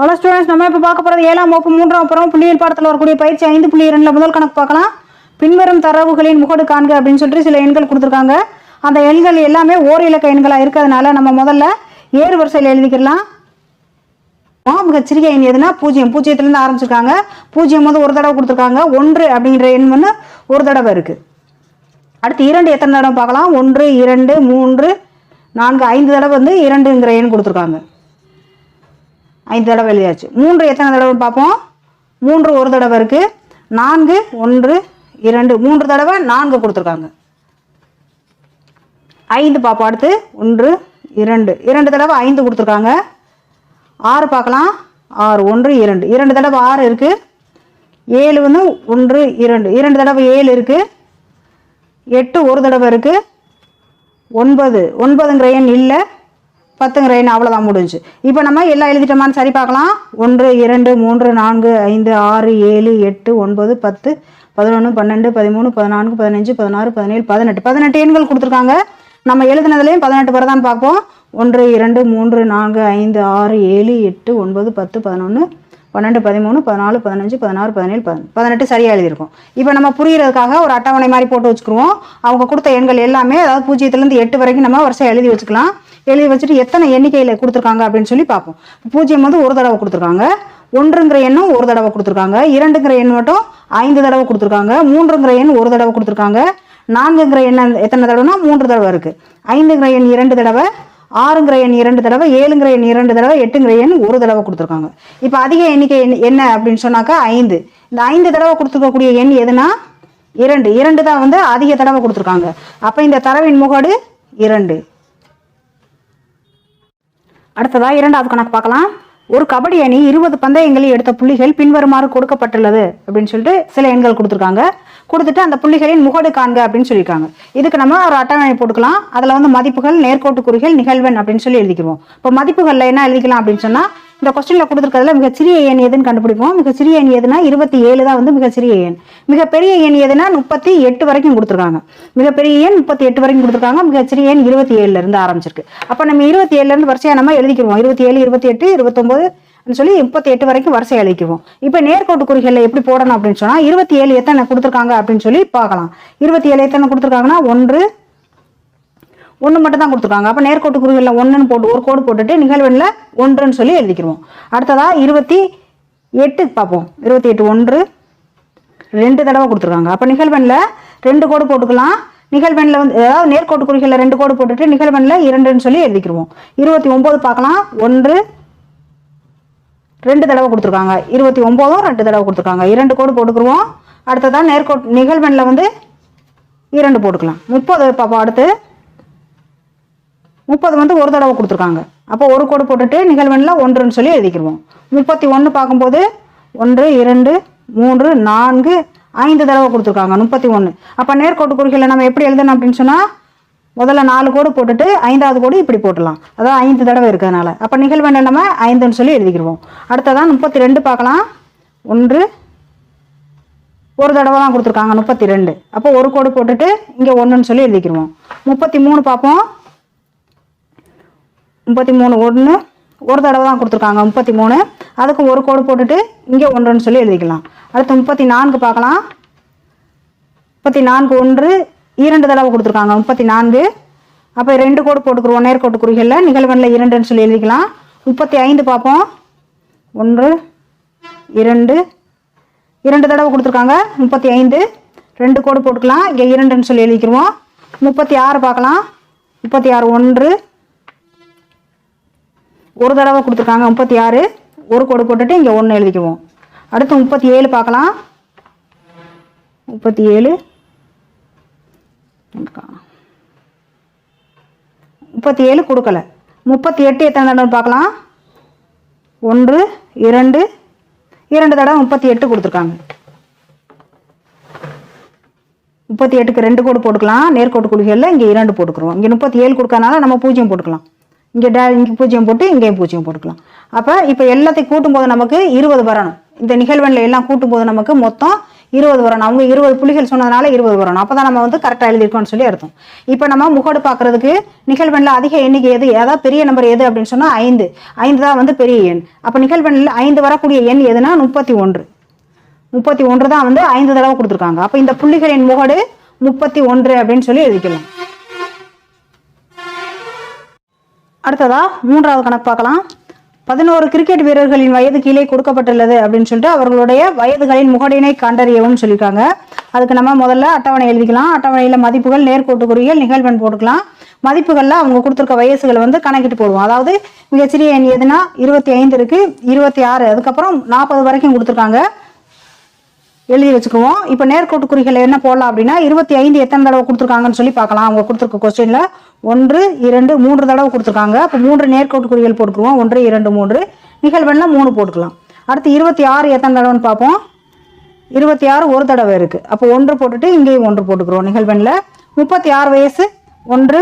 Hello students நம்ம இப்போ பார்க்க போகிறது ஏழாம் வகுப்பு மூன்றாம் அப்புறம் புள்ளியியல் பாடத்தில் வரக்கூடிய பயிற்சி ஐந்து புள்ளி இரண்டில் முதல் கணக்கு பார்க்கலாம். பின்வரும் தரவுகளின் முகடு காண்க அப்படின்னு சொல்லிட்டு சில எண்கள் கொடுத்துருக்காங்க. அந்த எண்கள் எல்லாமே ஓர் இலக்க எண்களாக இருக்கிறதுனால நம்ம முதல்ல ஏறு வரிசையில் எழுதிக்கலாம் மிகச்சிறிய எண் எதுனா பூஜ்ஜியம். பூஜ்ஜியத்துலேருந்து ஆரம்பிச்சிருக்காங்க. பூஜ்ஜியம் வந்து ஒரு தடவை கொடுத்துருக்காங்க. ஒன்று அப்படிங்கிற எண் வந்து ஒரு தடவை இருக்குது அடுத்து இரண்டு எத்தனை தடவை பார்க்கலாம்? ஒன்று இரண்டு மூன்று நான்கு ஐந்து தடவை வந்து இரண்டுங்கிற எண் கொடுத்துருக்காங்க. ஐந்து தடவை எழுதியாச்சு. மூன்று எத்தனை தடவை பார்ப்போம்? மூன்று ஒரு தடவை இருக்குது நான்கு ஒன்று இரண்டு. மூன்று தடவை நான்கு கொடுத்துருக்காங்க. ஐந்து பார்ப்போம் அடுத்து. ஒன்று இரண்டு. இரண்டு தடவை ஐந்து கொடுத்துருக்காங்க. ஆறு பார்க்கலாம். ஆறு ஒன்று இரண்டு. இரண்டு தடவை ஆறு இருக்குது ஏழு வந்து ஒன்று இரண்டு. இரண்டு தடவை ஏழு இருக்குது எட்டு ஒரு தடவை இருக்குது ஒன்பது. ஒன்பதுங்கிற எண் இல்லை. பத்துங்கிற ரெயின் அவ்வளோதான் முடிஞ்சு. இப்போ நம்ம எல்லாம் எழுதிட்டோமான்னு சரி பார்க்கலாம். ஒன்று இரண்டு மூன்று நான்கு ஐந்து ஆறு ஏழு எட்டு ஒன்பது பத்து பதினொன்று பன்னெண்டு பதிமூணு பதினான்கு பதினஞ்சு பதினாறு பதினேழு பதினெட்டு. பதினெட்டு எண்கள் கொடுத்துருக்காங்க. நம்ம எழுதுனதுலேயும் பதினெட்டு பேர் தான் பார்ப்போம். ஒன்று இரண்டு மூன்று நான்கு ஐந்து ஆறு ஏழு எட்டு ஒன்பது பத்து பதினொன்று பன்னெண்டு பதிமூணு பதினாலு பதினஞ்சு பதினாறு பதினேழு பதின பதினெட்டு சரியாக எழுதியிருக்கும். இப்போ நம்ம புரிகிறதுக்காக ஒரு அட்டவணை மாதிரி போட்டு வச்சுக்குருவோம். அவங்க கொடுத்த எண்கள் எல்லாமே அதாவது பூஜ்ஜியத்துலேருந்து எட்டு வரைக்கும் நம்ம வருஷம் எழுதி வச்சுக்கலாம். எழுதி வச்சுட்டு எத்தனை எண்ணிக்கையில் கொடுத்துருக்காங்க அப்படின்னு சொல்லி பார்ப்போம். பூஜ்ஜியம் வந்து ஒரு தடவை கொடுத்துருக்காங்க. ஒன்றுங்கிற எண்ணும் ஒரு தடவை கொடுத்துருக்காங்க. இரண்டுங்கிற எண் மட்டும் ஐந்து தடவை கொடுத்துருக்காங்க. மூன்றுங்கிற எண் ஒரு தடவை கொடுத்துருக்காங்க. நான்குங்கிற எண் எத்தனை தடவைனா மூன்று தடவை இருக்குது ஐந்துங்கிற எண் இரண்டு தடவை ஆறுங்கிற எண் இரண்டு தடவை ஏழுங்கிற எண் இரண்டு தடவை எட்டுங்கிற எண் ஒரு தடவை கொடுத்துருக்காங்க. இப்போ அதிக எண்ணிக்கை என்ன அப்படின்னு சொன்னாக்கா ஐந்து. இந்த ஐந்து தடவை கொடுத்துருக்கக்கூடிய எண் எதுனா? இரண்டு. இரண்டு தான் வந்து அதிக தடவை கொடுத்துருக்காங்க. அப்போ இந்த தரவின் முகடு இரண்டு. அடுத்ததா இரண்டாவது கணக்கு பார்க்கலாம். ஒரு கபடி அணி இருபது பந்தயங்களில் எடுத்த புள்ளிகள் பின்வருமாறு கொடுக்கப்பட்டுள்ளது அப்படின்னு சொல்லிட்டு சில எண்கள் கொடுத்துருக்காங்க. கொடுத்துட்டு அந்த புள்ளிகளின் முகடு காண்க அப்படின்னு சொல்லியிருக்காங்க. இதுக்கு நம்ம ஒரு அட்டவணை போட்டுக்கலாம். அதில் வந்து மதிப்புகள் நேர்கோட்டு குறிகள் நிகழ்வெண் அப்படின்னு சொல்லி எழுதிக்கிறோம் இப்போ மதிப்புகளில் என்ன எழுதிக்கலாம் அப்படின்னு சொன்னால் இந்த கொஸ்டினில் கொடுத்துருக்கிறதுல சிறிய எண் எதுன்னு கண்டுபிடிப்போம். மிக சிறிய எண் எதுனா இருபத்தி ஏழு தான் வந்து மிகச்சிறிய எண். மிகப்பெரிய எண் எதுனா முப்பத்தி எட்டு வரைக்கும் கொடுத்துருக்காங்க. மிகப்பெரிய எண் முப்பத்தி எட்டு வரைக்கும் கொடுத்துருக்காங்க. மிகச்சிறிய எண் இருபத்தி ஏழுல இருந்து ஆரம்பிச்சிருக்கு. அப்போ நம்ம இருபத்தி ஏழுல இருந்து வரிசையாக நம்ம எழுதிக்கிறோம் இருபத்தி ஏழு இருபத்தி எட்டு இருபத்தொம்போது சொல்லி முப்பத்தி எட்டு வரைக்கும் வரிசை எழுதிக்குவோம் இப்போ நேர்கோட்டு குறிகளில் எப்படி போடணும் அப்படின்னு சொன்னால் இருபத்தி ஏழு எத்தனை கொடுத்துருக்காங்க அப்படின்னு சொல்லி பார்க்கலாம். இருபத்தி ஏழு எத்தனை கொடுத்துருக்காங்கன்னா ஒன்று. ஒன்று மட்டும் தான் கொடுத்துருக்காங்க. அப்போ நேர்கோட்டு குறிகளில் ஒன்றுன்னு போட்டு ஒரு கோடு போட்டுட்டு நிகழ்வெண்ணில் ஒன்றுன்னு சொல்லி எழுதிக்கிருவோம். அடுத்ததாக இருபத்தி எட்டு பார்ப்போம். இருபத்தி எட்டு ஒன்று. ரெண்டு தடவை கொடுத்துருக்காங்க. அப்போ நிகழ்வெண்ணில் ரெண்டு கோடு போட்டுக்கலாம். நிகழ்வெண்ணில் வந்து அதாவது நேர்கோட்டு குறிகளில் ரெண்டு கோடு போட்டுட்டு நிகழ்வெண்ணில் இரண்டுன்னு சொல்லி எழுதிக்கிருவோம். இருபத்தி ஒம்பது பார்க்கலாம். ஒன்று. ரெண்டு தடவை கொடுத்துருக்காங்க. இருபத்தி ஒம்போதும் ரெண்டு தடவை கொடுத்துருக்காங்க. இரண்டு கோடு போட்டுக்குருவோம். அடுத்ததான் நேர்கோட் நிகழ்வெண்ணில் வந்து இரண்டு போட்டுக்கலாம். முப்பது பாப்பா அடுத்து முப்பது வந்து ஒரு தடவை கொடுத்துருக்காங்க. அப்போ ஒரு கோடு போட்டுட்டு நிகழ்வெண்ணில் ஒன்றுன்னு சொல்லி எழுதிக்கிருவோம். முப்பத்தி ஒன்று பார்க்கும்போது ஒன்று இரண்டு மூன்று நான்கு ஐந்து தடவை கொடுத்துருக்காங்க. முப்பத்தி ஒன்று அப்போ நேர்கோட்டு குறிகளை நம்ம எப்படி எழுதணும் அப்படின்னு சொன்னால் முதல்ல நாலு கோடு போட்டுட்டு ஐந்தாவது கோடு இப்படி போட்டுடலாம். அதாவது ஐந்து தடவை இருக்கிறதுனால. அப்போ நிகழ்வெண்ணை நம்ம? ஐந்துன்னு சொல்லி எழுதிக்கிருவோம் அடுத்ததான் முப்பத்தி ரெண்டு பார்க்கலாம். ஒன்று ஒரு தடவை தான் கொடுத்துருக்காங்க முப்பத்தி ரெண்டு அப்போ ஒரு கோடு போட்டுட்டு இங்கே ஒன்றுன்னு சொல்லி எழுதிக்கிருவோம் முப்பத்தி மூணு பார்ப்போம். முப்பத்தி மூணு ஒன்று ஒரு தடவை தான் கொடுத்துருக்காங்க முப்பத்தி மூணு அதுக்கு ஒரு கோடு போட்டுட்டு இங்கே ஒன்றுன்னு சொல்லி எழுதிக்கலாம். அடுத்து முப்பத்தி நான்கு பார்க்கலாம். முப்பத்தி நான்கு ஒன்று இரண்டு தடவை கொடுத்துருக்காங்க. முப்பத்தி நான்கு அப்போ ரெண்டு கோடு போட்டுக்கிறோம் போட்டுக்குருவோம் நேர்கோட்டு குறிகளில் நிகழ்வெண்ணில் இரண்டுன்னு சொல்லி எழுதிக்கலாம். முப்பத்தி ஐந்து பார்ப்போம். ஒன்று இரண்டு. இரண்டு தடவை கொடுத்துருக்காங்க. முப்பத்தி ஐந்து ரெண்டு கோடு போட்டுக்கலாம். இங்கே இரண்டுன்னு சொல்லி எழுதிக்கிருவோம். முப்பத்தி ஆறு பார்க்கலாம். முப்பத்தி ஆறு ஒன்று. ஒரு தடவை கொடுத்துருக்காங்க. முப்பத்தி ஆறு ஒரு கோடு போட்டுட்டு இங்கே ஒன்று எழுதிக்குவோம். அடுத்து முப்பத்தி ஏழு பார்க்கலாம். முப்பத்தி ஏழு முப்பத்தி ஏழு கொடுக்கல. முப்பத்தி எட்டு எத்தனை தடவை பார்க்கலாம். ஒன்று இரண்டு இரண்டு தடவை முப்பத்தி எட்டு கொடுத்துருக்காங்க. முப்பத்தி எட்டுக்கு ரெண்டு கோடு போட்டுக்கலாம். நேர்கோட்டு குழிகளில் இங்கே இரண்டு போட்டுக்கிறோம். இங்கே முப்பத்தி ஏழு கொடுக்கறனால நம்ம பூஜ்ஜியம் போட்டுக்கலாம். இங்கே டே இங்கே பூஜ்ஜியம் போட்டு இங்கேயும் பூஜ்ஜியம் போட்டுக்கலாம். அப்போ இப்போ எல்லாத்தையும் கூட்டும் போது நமக்கு இருபது வரணும். இந்த நிகழ்வெண்ணில் எல்லாம் கூட்டும்போது நமக்கு மொத்தம் இருபது வரணும் அவங்க இருபது புள்ளிகள் சொன்னதுனால இருபது வரணும் அப்போ தான் நம்ம வந்து கரெக்டாக எழுதியிருக்கோம்னு சொல்லி அர்த்தம். இப்போ நம்ம முகடு பார்க்கறதுக்கு நிகழ்வெண்ணில் அதிக எண்ணிக்கை எது? ஏதாவது பெரிய நம்பர் எது அப்படின்னு சொன்னால் ஐந்து. ஐந்து தான் வந்து பெரிய எண். அப்போ நிகழ்வெண்ணில் ஐந்து வரக்கூடிய எண் எதுனா முப்பத்தி ஒன்று. முப்பத்தி ஒன்று தான் வந்து ஐந்து தடவை கொடுத்துருக்காங்க. அப்போ இந்த புள்ளிகளின் முகடு முப்பத்தி ஒன்று அப்படின்னு சொல்லி எழுதிக்கலாம். அடுத்ததா மூன்றாவது கணக்கு பார்க்கலாம். பதினோரு கிரிக்கெட் வீரர்களின் வயது கீழே கொடுக்கப்பட்டுள்ளது அப்படின்னு சொல்லிட்டு அவர்களுடைய வயதுகளின் முகடினை கண்டறியவும் சொல்லியிருக்காங்க. அதுக்கு நம்ம முதல்ல அட்டவணை எழுதிக்கலாம். அட்டவணையில் மதிப்புகள் நேர்கோட்டுக்குறிகள் நிகழ்வெண் போட்டுக்கலாம். மதிப்புகளில் அவங்க கொடுத்துருக்க வயசுகளை வந்து கணக்கிட்டு போடுவோம். அதாவது மிகச்சிறிய எண் எதுனா இருபத்தி ஐந்து இருக்கு இருபத்தி ஆறு. அதுக்கப்புறம் நாற்பது வரைக்கும் கொடுத்துருக்காங்க. எழுதி வச்சுக்குவோம். இப்போ நேர்கோட்டு குறிகள் என்ன போடலாம் அப்படின்னா இருபத்தி ஐந்து எத்தனை தடவை கொடுத்துருக்காங்கன்னு சொல்லி பார்க்கலாம். அவங்க கொடுத்துருக்க கொஸ்டினில் ஒன்று இரண்டு மூன்று தடவை கொடுத்துருக்காங்க. அப்போ மூன்று நேர்கோட்டு குறிகள் போட்டுக்குவோம். ஒன்று இரண்டு மூன்று. நிகழ்வெண்ணில் மூணு போட்டுக்கலாம். அடுத்து இருபத்தி ஆறு எத்தனை தடவைன்னு பார்ப்போம். இருபத்தி ஆறு ஒரு தடவை இருக்குது அப்போ ஒன்று போட்டுட்டு இங்கேயும் ஒன்று போட்டுக்கிறோம் நிகழ்வெண்ணில். முப்பத்தி ஆறு வயசு ஒன்று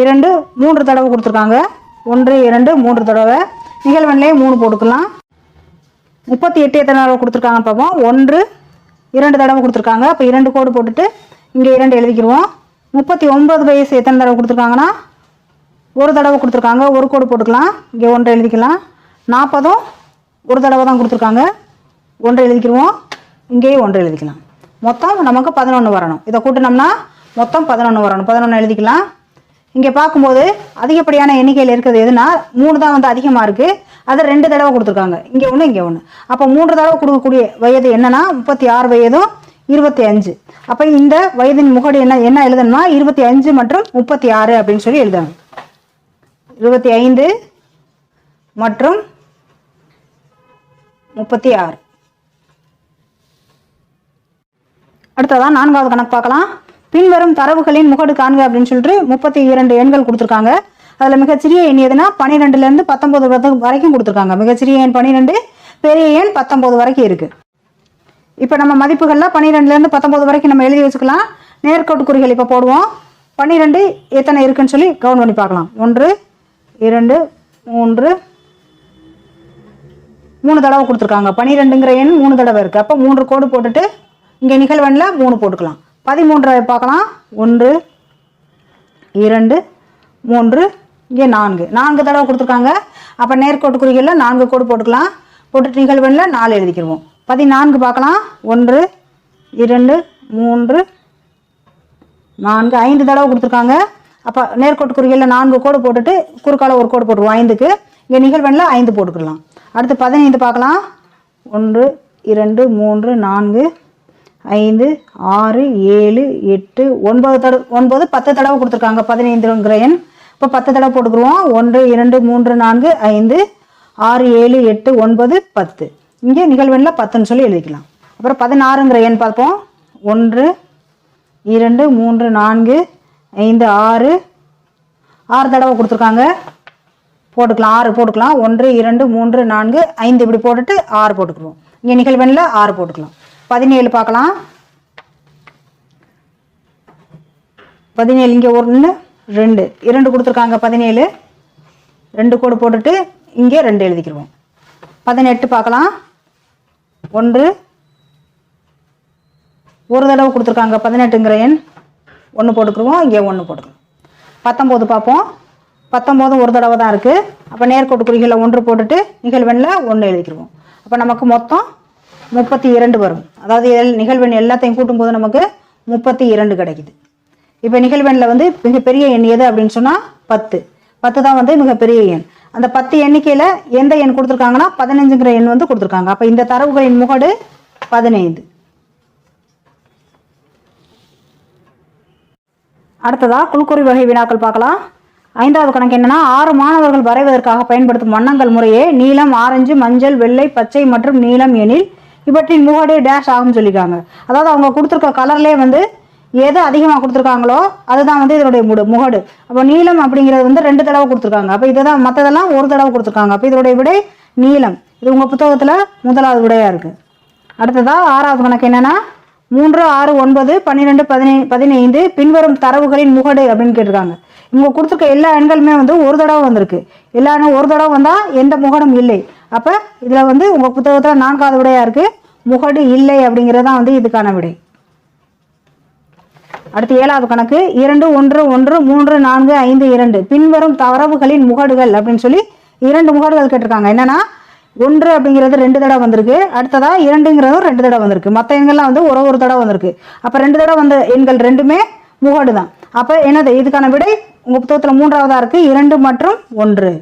இரண்டு மூன்று தடவை கொடுத்துருக்காங்க. ஒன்று இரண்டு மூன்று தடவை. நிகழ்வெண்ணிலே மூணு போட்டுக்கலாம். முப்பத்தி எட்டு எத்தனை தடவை கொடுத்துருக்காங்கன்னு பார்ப்போம் ஒன்று இரண்டு தடவை கொடுத்துருக்காங்க. அப்போ இரண்டு கோடு போட்டுட்டு இங்கே இரண்டு எழுதிக்கிடுவோம் முப்பத்தி ஒன்பது வயசு எத்தனை தடவை கொடுத்துருக்காங்கன்னா ஒரு தடவை கொடுத்துருக்காங்க. ஒரு கோடு போட்டுக்கலாம். இங்கே ஒன்று எழுதிக்கலாம். நாற்பதும் ஒரு தடவை தான் கொடுத்துருக்காங்க. ஒன்று எழுதிக்கிடுவோம் இங்கேயும் ஒன்று எழுதிக்கலாம். மொத்தம் நமக்கு பதினொன்று வரணும். இதை கூட்டினோம்னா மொத்தம் பதினொன்று வரணும். பதினொன்று எழுதிக்கலாம். இங்கே பார்க்கும்போது அதிகப்படியான எண்ணிக்கையில் இருக்கிறது எதுனா மூணு தான் வந்து அதிகமாக இருக்குது அதை ரெண்டு தடவை கொடுத்துருக்காங்க. இங்கே ஒன்று இங்கே ஒன்று அப்போ மூன்று தடவை கொடுக்கக்கூடிய வயது என்னன்னா முப்பத்தி ஆறு வயதும் இருபத்தி அஞ்சு அப்போ இந்த வயதின் முகடு என்ன என்ன எழுதணும்னா இருபத்தி அஞ்சு மற்றும் முப்பத்தி ஆறு அப்படின்னு சொல்லி எழுதணும். இருபத்தி ஐந்து மற்றும் முப்பத்தி ஆறு அடுத்ததான் நான்காவது கணக்கு பார்க்கலாம். பின்வரும் தரவுகளின் முகடு காண்க அப்படின்னு சொல்லிட்டு முப்பத்தி இரண்டு எண்கள் கொடுத்துருக்காங்க. அதில் மிகச்சிறிய எண் எதுனா? பன்னிரெண்டுலேருந்து பத்தொம்போது வரைக்கும் கொடுத்துருக்காங்க. மிகச்சிறிய எண் பன்னிரெண்டு பெரிய எண் பத்தொம்போது வரைக்கும் இருக்குது இப்போ நம்ம மதிப்புகளில் பன்னிரெண்டுலேருந்து பத்தொம்போது வரைக்கும் நம்ம எழுதி வச்சுக்கலாம். நேர்கோட்டு குறிகள் இப்போ போடுவோம். பன்னிரெண்டு எத்தனை இருக்குன்னு சொல்லி கவுண்ட் பண்ணி பார்க்கலாம். ஒன்று இரண்டு மூன்று மூணு தடவை கொடுத்துருக்காங்க. பன்னிரெண்டுங்கிற எண் மூணு தடவை இருக்குது அப்போ மூன்று கோடு போட்டுட்டு இங்கே நிகழ்வெண்ணில் மூணு போட்டுக்கலாம். பதிமூன்றை பார்க்கலாம். ஒன்று இரண்டு மூன்று இங்கே நான்கு. நான்கு தடவை கொடுத்துருக்காங்க. அப்போ நேர்கோட்டு குறிகளில் நான்கு கோடு போட்டுக்கலாம். போட்டு நிகழ்வெண்ணில் நாலு எழுதிக்கிடுவோம் பதினான்கு பார்க்கலாம். ஒன்று இரண்டு மூன்று நான்கு. ஐந்து தடவை கொடுத்துருக்காங்க. அப்போ நேர்கோட்டு குறிகளில் நான்கு கோடு போட்டுட்டு குறுக்கால ஒரு கோடு போட்டுருவோம் ஐந்துக்கு. இங்கே நிகழ்வெண்ணில் ஐந்து போட்டுக்கலாம். அடுத்து பதினைந்து பார்க்கலாம். ஒன்று இரண்டு மூன்று நான்கு. ஐந்து ஆறு ஏழு எட்டு ஒன்பது தடவை ஒன்பது பத்து தடவை கொடுத்துருக்காங்க. பதினைந்துங்கிற எண். இப்போ பத்து தடவை போட்டுக்குருவோம் ஒன்று இரண்டு மூன்று நான்கு ஐந்து ஆறு ஏழு எட்டு ஒன்பது பத்து. இங்கே நிகழ்வெண்ணில் பத்துன்னு சொல்லி எழுதிக்கலாம். அப்புறம் பதினாறுங்கிற எண் பார்ப்போம். ஒன்று இரண்டு மூன்று நான்கு ஐந்து ஆறு. ஆறு தடவை கொடுத்துருக்காங்க. போட்டுக்கலாம். ஆறு போட்டுக்கலாம். ஒன்று இரண்டு மூன்று நான்கு ஐந்து இப்படி போட்டுட்டு ஆறு போட்டுக்குருவோம் இங்கே நிகழ்வெண்ணில் ஆறு போட்டுக்கலாம். பதினேழு பார்க்கலாம். பதினேழு இங்கே ஒன்று ரெண்டு. இரண்டு கொடுத்துருக்காங்க பதினேழு. ரெண்டு கோடு போட்டுட்டு இங்கே ரெண்டு எழுதிக்கிடுவோம் பதினெட்டு பார்க்கலாம். ஒன்று. ஒரு தடவை கொடுத்துருக்காங்க பதினெட்டுங்கிற எண். ஒன்று போட்டுக்குருவோம் இங்கே ஒன்று போட்டுக்கலாம் பத்தொம்போது பார்ப்போம். பத்தொம்போதும் ஒரு தடவை தான் இருக்குது அப்போ நேர்கோட்டு குறிகளில் ஒன்று போட்டுட்டு நிகழ்வெண்ணில் ஒன்று எழுதிக்கிடுவோம் அப்போ நமக்கு மொத்தம் முப்பத்தி இரண்டு வரும். அதாவது எல் நிகழ்வெண் எல்லாத்தையும் கூட்டும்போது நமக்கு முப்பத்தி இரண்டு கிடைக்குது. இப்போ நிகழ்வெண்ணில் வந்து மிகப்பெரிய எண் எது அப்படின்னு சொன்னால் பத்து. பத்து தான் வந்து மிகப்பெரிய எண். அந்த பத்து எண்ணிக்கையில் எந்த எண் கொடுத்துருக்காங்கன்னா பதினஞ்சுங்கிற எண் வந்து கொடுத்துருக்காங்க. அப்போ இந்த தரவுகளின் முகடு பதினைந்து. அடுத்ததா குழுக்குறி வகை வினாக்கள் பார்க்கலாம். ஐந்தாவது கணக்கு என்னன்னா ஆறு மாணவர்கள் வரைவதற்காக பயன்படுத்தும் வண்ணங்கள் முறையே நீலம் ஆரஞ்சு மஞ்சள் வெள்ளை பச்சை மற்றும் நீலம் எனில் இவற்றின் முகடு டேஷ் ஆகும்னு சொல்லியிருக்காங்க. அதாவது அவங்க கொடுத்துருக்க கலர்லேயே வந்து எது அதிகமாக கொடுத்துருக்காங்களோ அதுதான் வந்து இதனுடைய முடு முகடு. அப்போ நீளம் அப்படிங்கிறது வந்து ரெண்டு தடவை கொடுத்துருக்காங்க. அப்போ இதுதான் மற்றதெல்லாம் ஒரு தடவை கொடுத்துருக்காங்க. அப்போ இதனுடைய விடை நீளம். இது உங்கள் புத்தகத்தில் முதலாவது விடையாக இருக்குது அடுத்ததாக ஆறாவது கணக்கு என்னென்னா மூன்று ஆறு ஒன்பது பன்னிரெண்டு பதினை பதினைந்து பின்வரும் தரவுகளின் முகடு அப்படின்னு கேட்டிருக்காங்க. இவங்க கொடுத்துருக்க எல்லா எண்களுமே வந்து ஒரு தடவை வந்திருக்கு. எல்லா எண்ணும் ஒரு தடவை வந்தால் எந்த முகடும் இல்லை. அப்போ இதில் வந்து உங்கள் புத்தகத்தில் நான்காவது விடையாக இருக்குது முகடு இல்லை அப்படிங்கிறது தான் வந்து இதுக்கான விடை. அடுத்து ஏழாவது கணக்கு. இரண்டு ஒன்று ஒன்று மூன்று நான்கு ஐந்து இரண்டு. பின்வரும் தரவுகளின் முகடுகள் அப்படின்னு சொல்லி இரண்டு முகடுகள் கேட்டிருக்காங்க. என்னன்னா ஒன்று அப்படிங்கிறது ரெண்டு தடவை வந்திருக்கு. அடுத்ததா இரண்டுங்கிறதும் ரெண்டு தடவை வந்திருக்கு. மற்ற எண்கள்லாம் வந்து ஒரு ஒரு தடவை வந்திருக்கு. அப்போ ரெண்டு தடவை வந்த எண்கள் ரெண்டுமே முகடு தான் அப்போ என்னது? இதுக்கான விடை உங்கள் புத்தகத்தில் மூன்றாவதாக இருக்குது இரண்டு மற்றும் ஒன்று.